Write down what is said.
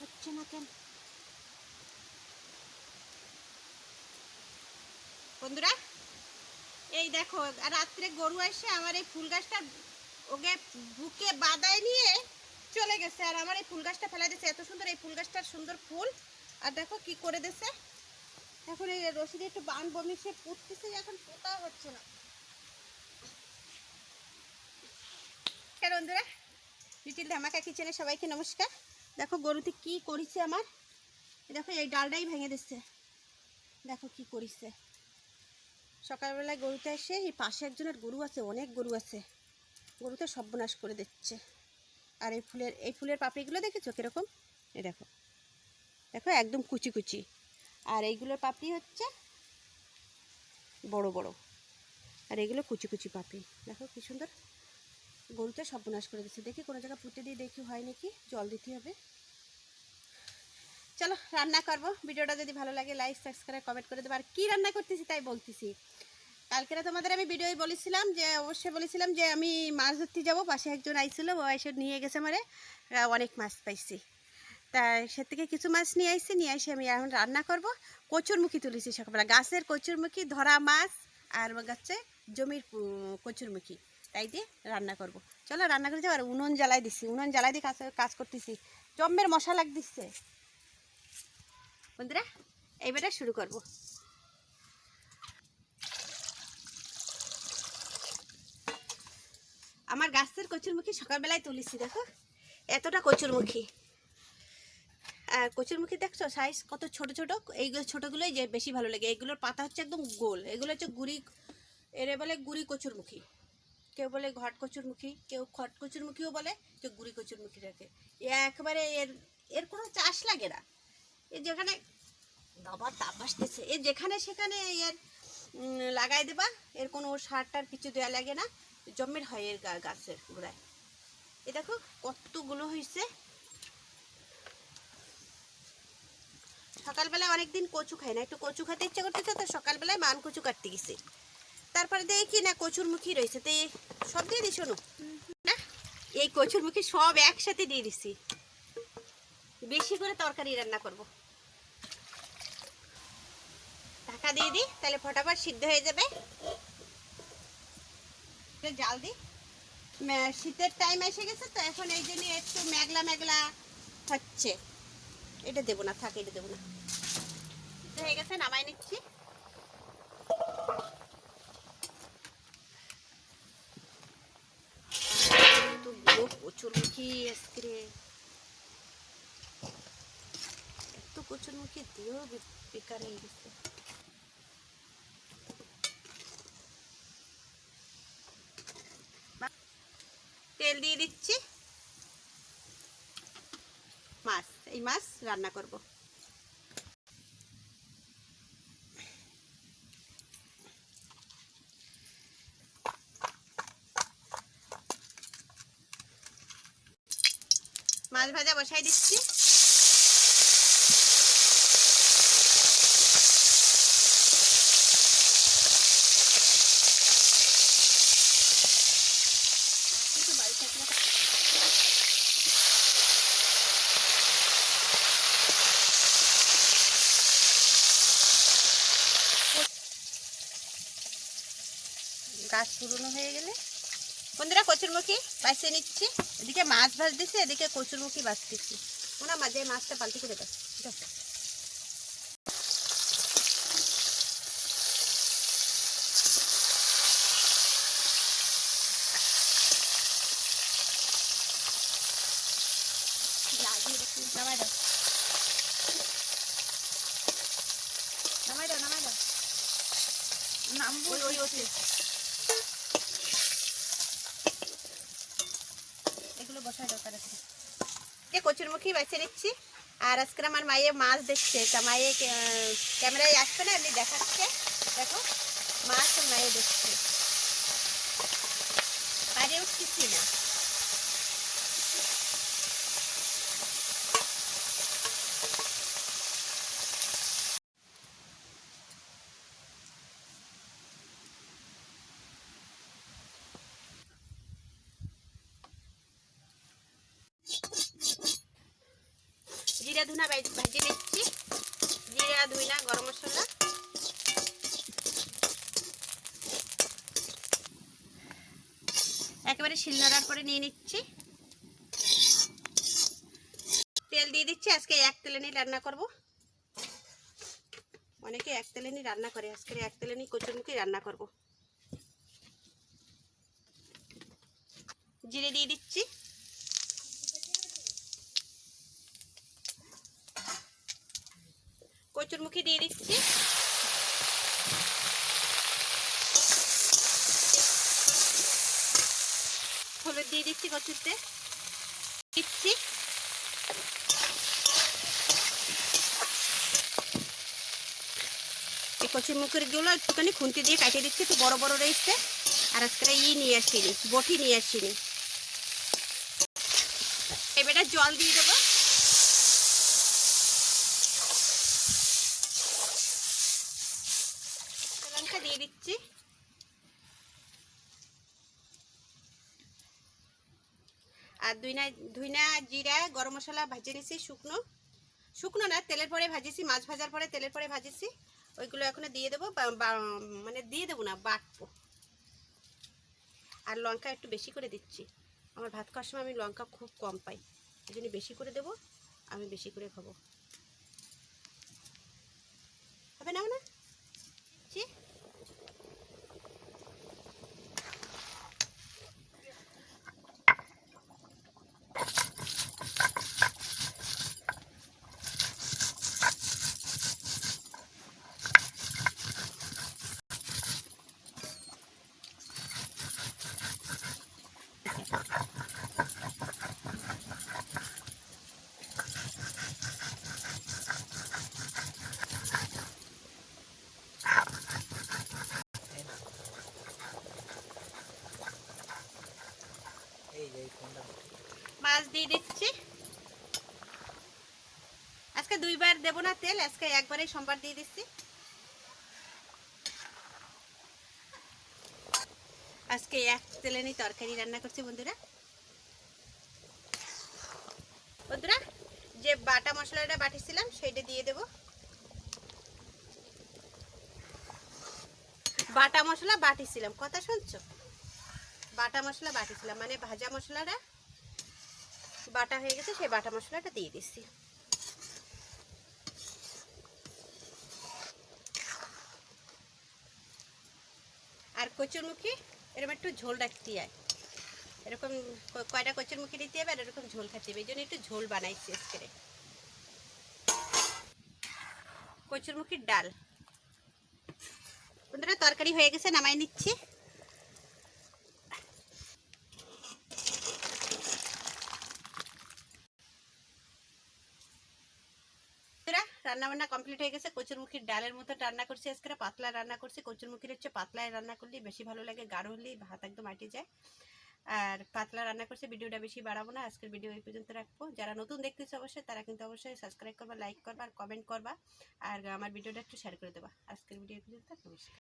হচ্ছে না কেন? বন্ধুরা, এই দেখো, রাত্রে গরু এসে আমার এই ফুল গাছটা ওকে বুকে বাদায় নিয়ে চলে গেছে আর আমার এই ফুল গাছটা ফেলে দিয়েছে। এত সুন্দর এই ফুল গাছটার সুন্দর ফুল। আর দেখো কি করে দিয়েছে। এখন এই রশিদে একটু বান বমি সে পুঁততেছে এখন পোতা হচ্ছে না। কেন বন্ধুরা লিটিল ধামাকা কিচেনে সবাইকে নমস্কার। দেখো গরুতে কি করেছে আমার? দেখো, এই ডালটাই ভেঙে দিচ্ছে। দেখো কি করেছে। সকালবেলায় গরুতে এসে এই পাশে একজনের গরু আছে, অনেক গরু আছে। গরুতে সর্বনাশ করে দিচ্ছে। আর এই ফুলের এই ফুলের পাপড়িগুলো দেখেছ কীরকম? এই দেখো। দেখো, একদম কুচি কুচি। আর এইগুলোর পাপড়ি হচ্ছে বড় বড়। আর এগুলো কুচি কুচি পাপড়ি। দেখো কি সুন্দর। গরুতে সর্বনাশ করে দিচ্ছে দেখি কোনো জায়গায় পুঁতে দিয়ে দেখি হয় নাকি? জল দিতে হবে। চলো, রান্না করব। ভিডিওটা যদি ভালো লাগে লাইক সাবস্ক্রাইব কমেন্ট করে দেবো। আর কী রান্না করতেছি তাই বলতেছি। কালকেরা তোমাদের আমি ভিডিওয় বলেছিলাম যে, অবশ্যই বলেছিলাম যে, আমি মাছ ধরতে যাব। পাশে একজন আইছিল, ও এসে নিয়ে গেছে মানে অনেক মাছ পাইছি। তা সে থেকে কিছু মাছ নিয়ে আসছি নিয়ে এসে আমি এখন রান্না করব। কচুরমুখী তুলেছি সকালবেলা। গাছের কচুরমুখী, ধরা মাছ, আর গাছে জমির কচুরমুখী। তাই দিয়ে রান্না করব। চলো রান্না করে আর উনুন জ্বালাই দিচ্ছি উনুন জ্বালাই দিয়ে কাজ কাজ করতেছি। জম্মের মশা লাগ দিচ্ছে বন্ধুরা, এইবারে শুরু করব। আমার গাছের কচুরমুখী সকালবেলায় তুলেছি, দেখো। এতটা কচুরমুখী। আর কচুরমুখী দেখছ সাইজ কত ছোট ছোট, এইগুলো ছোটোগুলোই যে বেশি ভালো লাগে। এগুলোর পাতা হচ্ছে একদম গোল, এগুলো হচ্ছে গুড়ি, এরে বলে গুড়ি কচুরমুখী। কেউ বলে ঘট কচুরমুখী, কেউ খট কচুরমুখীও বলে, কেউ গুড়ি কচুরমুখী রাখে। একেবারে এর এর কোনো চাষ লাগে না। এ যেখানে, বাবা তাপ আসতেছে এ যেখানে সেখানে এর লাগাই দেবা, এর কোনো সার টার কিছু দেওয়া লাগে না। জমের হয় এর গাছের গোড়ায়। এ দেখো কতগুলো হয়েছে সকালবেলায় অনেকদিন কচু খাই না। একটু কচু খেতে ইচ্ছা করতেছে, তো সকালবেলায় মান কচু কাটতে গেছি। তারপরে দেখি না কচুর মুখী রয়েছে। তো, সব দিয়ে দিই শোনো। না? এই কচুর মুখী সব একসাথে দিয়ে দিছি। বেশি করে তরকারি রান্না করব। ঢাকা দিয়ে দিই তাহলে ফটাফট সিদ্ধ হয়ে যাবে। জাল দিই শীতের টাইম এসে গেছে তো, এখন এই জন্য একটু মেঘলা মেঘলা হচ্ছে। এটা দেবো না, থাক, এটা দেবো না। হয়ে গেছে নামাই নিচ্ছি। কচুরমুখী আজকে। এত কচুরমুখী দিয়েও বেকার হয়ে গেছে। তেল দিয়ে দিচ্ছি। মাছ, এই মাছ রান্না করব। মাছ ভাজা বসাই দিচ্ছি। গাছ পুরনো হয়ে গেলে বন্ধুরা কচুরমুখী বাছিয়ে নিচ্ছি এদিকে মাছ ভাজতেছি এদিকে কচুরমুখী বাছতেছি ওনা মাঝে মাছটা পাল্টি করে দাও দাও। লাগিয়ে রেখে নামাই দাও নামাই দাও নামাই দাও নামবো ওই ওই ওতে বসায় দরকার আছে। যে কচুরমুখী বেছে নিচ্ছি। আর আজকে আমার মায়ে মাছ দেখছে। তা মায়ে ক্যামেরায় আসবে না আপনি দেখাচ্ছে। দেখো, মাছ মায়ে দেখছে। পারে উঠতেছি না। জিরা ধুনা ভাজিয়ে নিচ্ছি। জিরা, ধুইনা, গরম মশলা। একেবারে শিলনোড়ার পরে নিয়ে নিচ্ছি। তেল দিয়ে দিচ্ছি, আজকে এক তেলে নিয়ে রান্না করব। অনেকে এক তেলে নিয়ে রান্না করে আজকে এক তেলে নিয়ে কচুরমুখী রান্না করব। জিরে দিয়ে দিচ্ছি। কচুরমুখী দিয়ে দিচ্ছি। হলুদ দিয়ে দিচ্ছি কচুরতে দিচ্ছি। কচুর মুখেরগুলো একটুখানি খুন্তি দিয়ে কাটিয়ে দিচ্ছি, একটু বড় বড় রয়েছে। আর আজকে ই নিয়ে আসিনি, বটি নিয়ে আসিনি। এবারে জল দিয়ে দেবো লঙ্কা দিয়ে দিচ্ছি আর দুইনা ধুইনা, জিরা, গরম মশলা ভাজে নিছি শুকনো। শুকনো না, তেলের পরে ভাজেছি মাছ ভাজার পরে তেলের পরে ভাজেছি ওইগুলো এখন দিয়ে দেবো মানে দিয়ে দেবো না, বাটবো। আর লঙ্কা একটু বেশি করে দিচ্ছি। আমার ভাত খাওয়ার সময় আমি লঙ্কা খুব কম পাই, এই জন্য বেশি করে দেবো, আমি বেশি করে খাব। হবে না না? জি মাছ দিয়ে দিচ্ছি আজকে দুইবার দেবো না তেল, আজকে একবারেই সোমবার দিয়ে দিচ্ছি। আজকে এক তেলে নিয়ে তরকারি রান্না করছি বন্ধুরা। বন্ধুরা, যে বাটা মশলাটা বাটিছিলাম, সেইটা দিয়ে দেব। বাটা মশলা বাটিছিলাম, কথা শুনছো? বাটা মশলা বাটিছিলাম মানে ভাজা মশলাটা বাটা হয়ে গেছে, সেই বাটা মশলাটা দিয়ে দিচ্ছি। আর কচুরমুখী, এরকম একটু ঝোল রাখতে হয়। এরকম কয়টা কচুরমুখী দিতে হবে আর এরকম ঝোল খাতে হবে। এই জন্য একটু ঝোল বানাইছি আজকে। কচুরমুখির ডাল। বন্ধুরা, তরকারি হয়ে গেছে, নামাই নিচ্ছি। বন্ধুরা রান্না বান্না কমপ্লিট হয়ে গেছে, কচুরমুখির ডালের মতো রান্না করছি আজকে পাতলা রান্না করছি, কচুরমুখির হচ্ছে পাতলায় রান্না করলে বেশি ভালো লাগে, গাঢ় হলেই ভাত একদম আটি যায়। আর পাতলা রান্না করছে, ভিডিওটা বেশি বাড়াবো না, আজকের ভিডিও এই পর্যন্ত রাখব। যারা নতুন দেখতেছে অবশ্যই, তারা কিন্তু অবশ্যই সাবস্ক্রাইব করবা লাইক করবা, আর কমেন্ট করবা, আর আমার ভিডিওটা একটু শেয়ার করে দেবা। আজকের ভিডিও এই পর্যন্ত, নমস্কার।